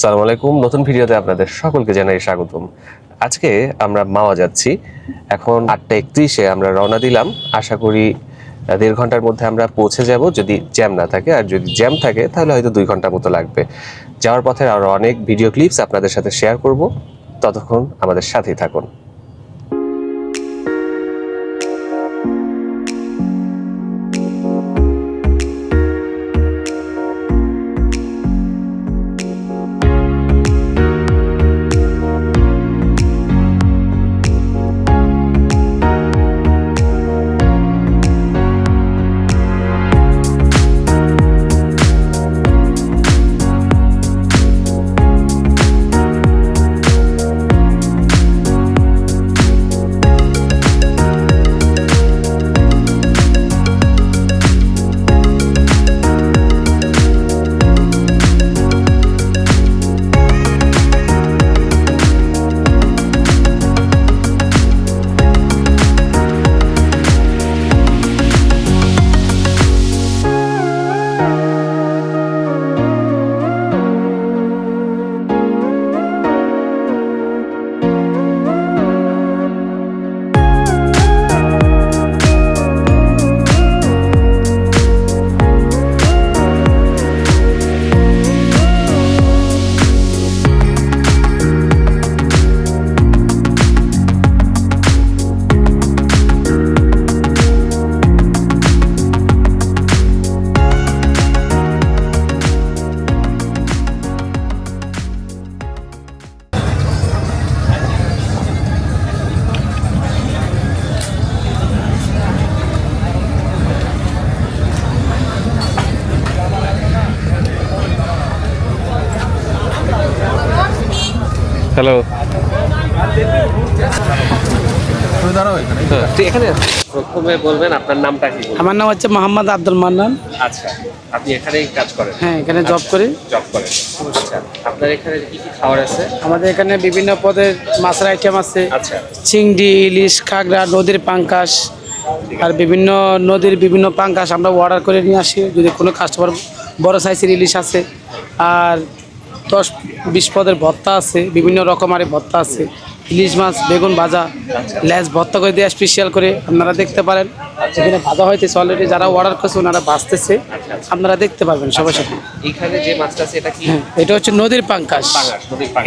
সালাম আলাইকুম। নতুন ভিডিওতে আপনাদের সকলকে জানাই স্বাগতম। আজকে আমরা মাওয়া যাচ্ছি। এখন আটটা একত্রিশে আমরা রওনা দিলাম। আশা করি দেড় ঘণ্টার মধ্যে আমরা পৌঁছে যাব। যদি জ্যাম না থাকে, আর যদি জ্যাম থাকে, তাহলে হয়তো দুই ঘণ্টার মতো লাগবে। যাওয়ার পথে আরও অনেক ভিডিও ক্লিপস আপনাদের সাথে শেয়ার করব। ততক্ষণ আমাদের সাথেই থাকুন। হ্যালো এখানে। প্রথমে বলবেন আপনার নামটা কি? আমার নাম হচ্ছে মোহাম্মদ আব্দুল মান্নান। আচ্ছা আপনি এখানেই কাজ করেন? হ্যাঁ এখানে জব করি। জব করেন। আচ্ছা আপনার এখানে কি কি খাবার আছে? আমাদের এখানে বিভিন্ন পদের মাছের আইটেম আছে। আচ্ছা। চিংড়ি ইলিশ খাগড়া নদীর পাঙ্কাশ আর বিভিন্ন নদীর বিভিন্ন পাঙ্কাশ আমরা অর্ডার করে নিয়ে আসি। যদি কোনো কাস্টমার বড় সাইজের ইলিশ আছে। আর দশ বিশ পদের ভর্তা আছে বিভিন্ন রকমারি ভর্তা আছে। ইলিশ মাছ বেগুন ভাজা ল্যাস ভর্তা করে দেওয়া স্পেশাল করে আপনারা দেখতে পারেন। এখানে ভাজা হইতেছে অলরেডি যারা অর্ডার করছে ওনারা ভাজতেছে। আপনারা দেখতে পারবেন সবার সাথে। এখানে যে মাছটা আছে এটা কি? হ্যাঁ, এটা হচ্ছে নদীর পাঙ্কাশ।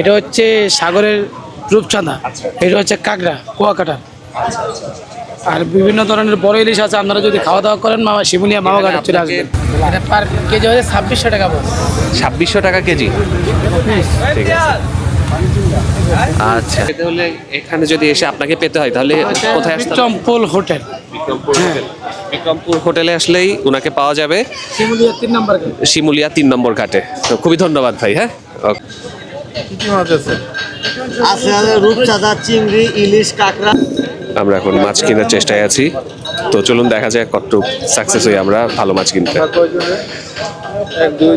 এটা হচ্ছে সাগরের রূপচাঁদা। আচ্ছা। এটা হচ্ছে কাঁকড়া কুয়াকাটা। আর বিভিন্ন ধরনের বড় ইলিশ আছে আপনারা যদি খাওয়া দাওয়া করেন মামা শিমুলিয়া মামা ঘাটে চলে আসবেন। এটা পার কেজি হচ্ছে ছাব্বিশশো টাকা ছাব্বিশশো টাকা কেজি? ঠিক আছে। আচ্ছা। পেতে হলে এখানে যদি এসে আপনাকে পেতে হয় তাহলে কোথায় আসতে চম্পল হোটেল। বিক্রমপুর হোটেল। বিক্রমপুর হোটেলে আসলেই উনাকে পাওয়া যাবে। শিমুলিয়া তিন নম্বর শিমুলিয়া তিন নম্বর ঘাটে। তো খুবই ধন্যবাদ ভাই হ্যাঁ? ওকে। আছে আছে রূপচাঁদা চিংড়ি ইলিশ কাঁকড়া। আমরা এখন মাছ কেনার চেষ্টায় আছি। তো চলুন দেখা যায় কতটুকু সাকসেস হই আমরা ভালো মাছ কিনতে। এক দুই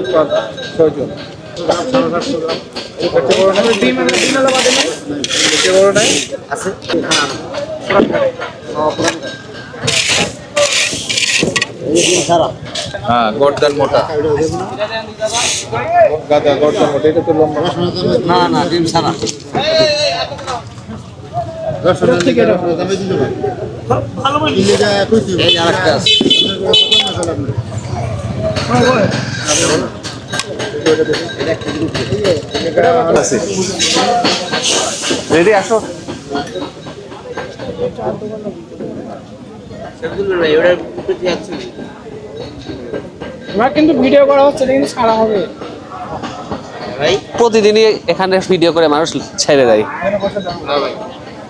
হ্যাঁ গর্দান মোটা। গাদা গর্দান মোটা এটা তো লম্বা না না ডিম আছে রেডি আসো। কিন্তু ভিডিও করা হচ্ছে কিন্তু সারা হবে। প্রতিদিনই এখানে ভিডিও করে মানুষ ছেড়ে দেয়।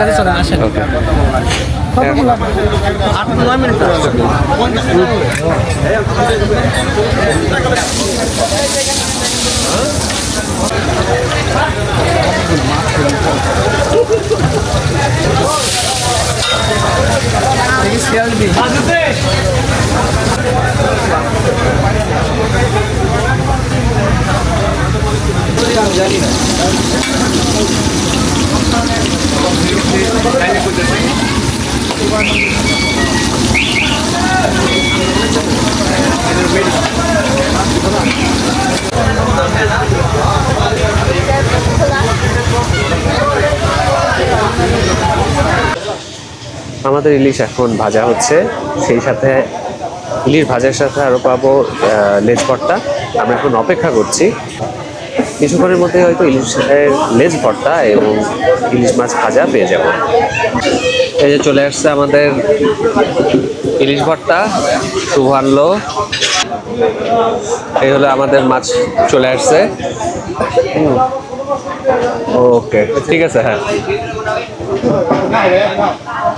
কাছে চলে আসেন। ওকে। আট আমাদের ইলিশ এখন ভাজা হচ্ছে। সেই সাথে ইলিশ ভাজার সাথে আরও পাবো লেজ ভর্তা আমরা এখন অপেক্ষা করছি। কিছুক্ষণের মধ্যে হয়তো ইলিশের লেজ ভর্তা এবং ইলিশ মাছ ভাজা পেয়ে যাব। এই যে চলে আসছে আমাদের ইলিশ ভর্তা। শুভ আনলো। এই হলো আমাদের মাছ চলে আসছে। ওকে, ঠিক আছে হ্যাঁ।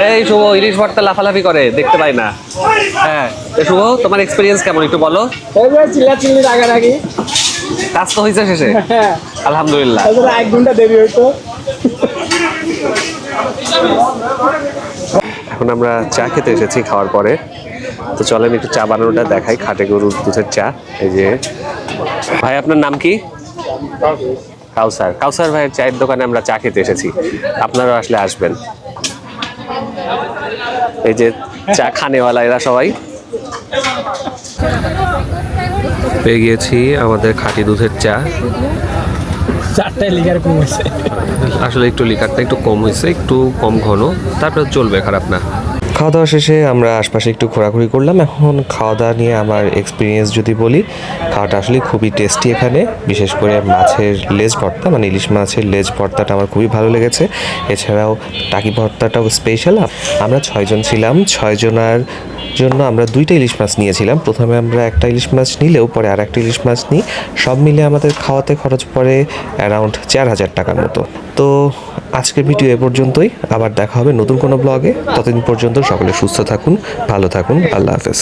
এই শুভ ইলিশ ভর্তা লাফালাফি করে দেখতে পাই না। হ্যাঁ এ শুভ তোমার এক্সপিরিয়েন্স কেমন একটু বলো? রাগারাগি কাজ তো হয়েছে শেষে। হ্যাঁ আলহামদুলিল্লাহ এক ঘণ্টা দেরি হইতো। এখন আমরা চা খেতে এসেছি খাওয়ার পরে। তো চলেন একটু চা বানানোটা দেখাই খাটে গরুর দুধের চা। এই যে ভাই আপনার নাম কি? কাউসার। কাউসার ভাইয়ের চায়ের দোকানে আমরা চা খেতে এসেছি। আপনারাও আসলে আসবেন। এই যে চা খানেওয়ালা এরা সবাই। পেয়ে গিয়েছি আমাদের খাঁটি দুধের চা। চারটায় লিকার কম হয়েছে। আসলে একটু লিকারটা একটু কম হয়েছে একটু কম ঘন। তারপরে চলবে খারাপ না। খাওয়া দাওয়া শেষে আমরা আশপাশে একটু ঘোরাঘুরি করলাম। এখন খাওয়া দাওয়া নিয়ে আমার এক্সপিরিয়েন্স যদি বলি, খাওয়াটা আসলে খুবই টেস্টি এখানে। বিশেষ করে মাছের লেজ ভর্তা মানে ইলিশ মাছের লেজ ভর্তাটা আমার খুবই ভালো লেগেছে। এছাড়াও টাকি ভর্তাটাও স্পেশাল আমরা ছয়জন ছিলাম। ছয়জনার জন্য আমরা দুইটা ইলিশ মাছ নিয়েছিলাম। প্রথমে আমরা একটা ইলিশ মাছ নিলেও পরে আর একটা ইলিশ মাছ নিই। সব মিলে আমাদের খাওয়াতে খরচ পড়ে অ্যারাউন্ড চার হাজার টাকার মতো। তো আজকের ভিডিও এ পর্যন্তই। আবার দেখা হবে নতুন কোনো ব্লগে ততদিন পর্যন্ত সকলে সুস্থ থাকুন, ভালো থাকুন। আল্লাহ হাফেজ।